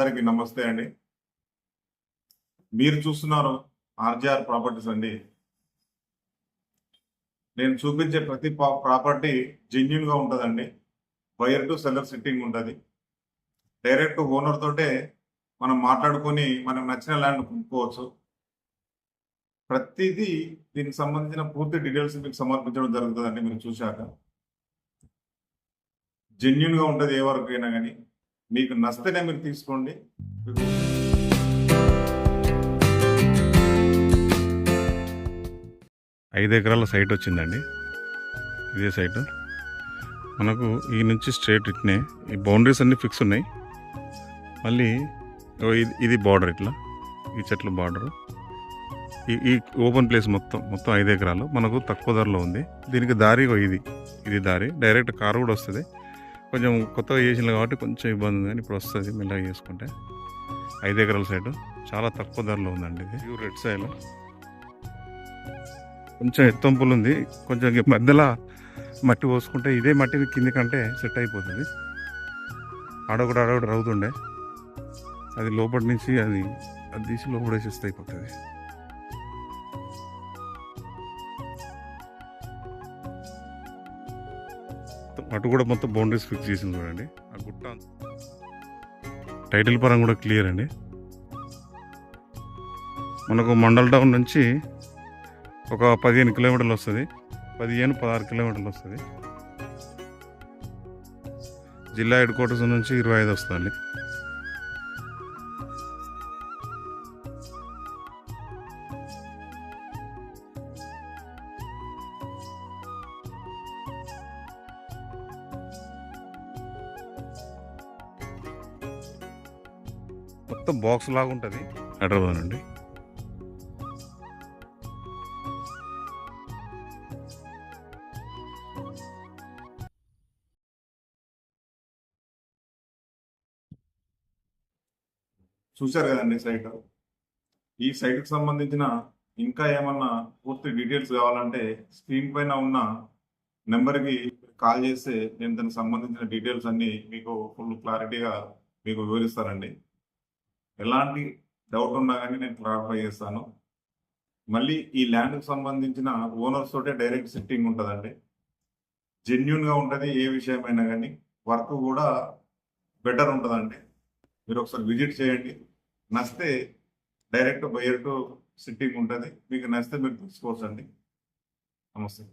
అందరికీ నమస్తే అండి. మీరు చూస్తున్నారు ఆర్జీఆర్ ప్రాపర్టీస్ అండి. నేను చూపించే ప్రతి పా- ప్రాపర్టీ జెన్యున్గా ఉంటుందండి. బయర్ టు సెల్లర్ సిట్టింగ్ ఉంటుంది. డైరెక్ట్ ఓనర్ తోటే మనం మాట్లాడుకొని మనకు నచ్చిన ల్యాండ్ కొనుక్కోవచ్చు. ప్రతిదీ దీనికి సంబంధించిన పూర్తి డీటెయిల్స్ మీకు సమర్పించడం జరుగుతుందండి మీరు చూశాక. జెన్యున్గా ఉంటుంది ఏ వరకు అయినా కానీ. మీకు నచ్చితేనే మీరు తీసుకోండి. ఐదు ఎకరాల సైట్ వచ్చిందండి. ఇదే సైటు. మనకు ఈ నుంచి స్ట్రేట్ ఇట్నే ఈ బౌండరీస్ అన్నీ ఫిక్స్ ఉన్నాయి. మళ్ళీ ఓ ఇది ఇది బార్డర్ ఇట్లా. ఈ చెట్ల బార్డర్. ఈ ఈ ఓపెన్ ప్లేస్ మొత్తం మొత్తం ఐదు ఎకరాలు. మనకు తక్కువ ధరలో ఉంది. దీనికి దారి ఇది. ఇది దారి. డైరెక్ట్ కారు కూడా వస్తుంది. కొంచెం కొత్తగా చేసింది కాబట్టి కొంచెం ఇబ్బంది ఉంది. కానీ ఇప్పుడు వస్తుంది మెల్లగా చేసుకుంటే. ఐదు ఎకరాల సైడ్. చాలా తక్కువ ధరలో ఉందండి ఇది. ప్యూర్ రెడ్ సైడ్ కొంచెం ఎత్తంపులు ఉంది. కొంచెం మధ్యలో మట్టి పోసుకుంటే ఇదే మట్టిని కింది కంటే సెట్ అయిపోతుంది. ఆడొకటి ఆడొకటి రవుతుండే అది లోపటి నుంచి అది అది తీసి లోపల అయిపోతుంది. మొత్తం అటు కూడా మొత్తం బౌండరీస్ ఫిక్స్ చేసింది చూడండి. ఆ గుట్ట టైటిల్ పరంగా కూడా క్లియర్ అండి. మనకు మండల్ టౌన్ నుంచి ఒక పదిహేను కిలోమీటర్లు వస్తుంది. పదిహేను పదహారు కిలోమీటర్లు వస్తుంది. జిల్లా హెడ్ క్వార్టర్స్ నుంచి ఇరవై ఐదు వస్తుంది మొత్తం బాక్స్ లాగా ఉంటుంది హైదరాబాద్ నుండి. చూశారు కదండి సైట్ ఈ సైట్కి సంబంధించిన ఇంకా ఏమన్నా పూర్తి డీటెయిల్స్ కావాలంటే స్క్రీన్ పైన ఉన్న నెంబర్కి కాల్ చేస్తే నేను దానికి సంబంధించిన డీటెయిల్స్ అన్ని మీకు ఫుల్ క్లారిటీగా మీకు వివరిస్తానండి. ఎలాంటి డౌట్ ఉన్నా కానీ నేను క్లారిఫై చేస్తాను. మళ్ళీ ఈ ల్యాండ్కి సంబంధించిన ఓనర్స్ తోటే డైరెక్ట్ సిట్టింగ్ ఉంటుందండి. జెన్యున్గా ఉంటుంది ఏ విషయమైనా కానీ వర్క్ కూడా బెటర్ ఉంటుందండి. మీరు ఒకసారి విజిట్ చేయండి. నచ్చితే డైరెక్ట్ బయర్ టు సిట్టింగ్ ఉంటుంది. మీకు నచ్చితే మీరు తీసుకోవచ్చండి నమస్తే.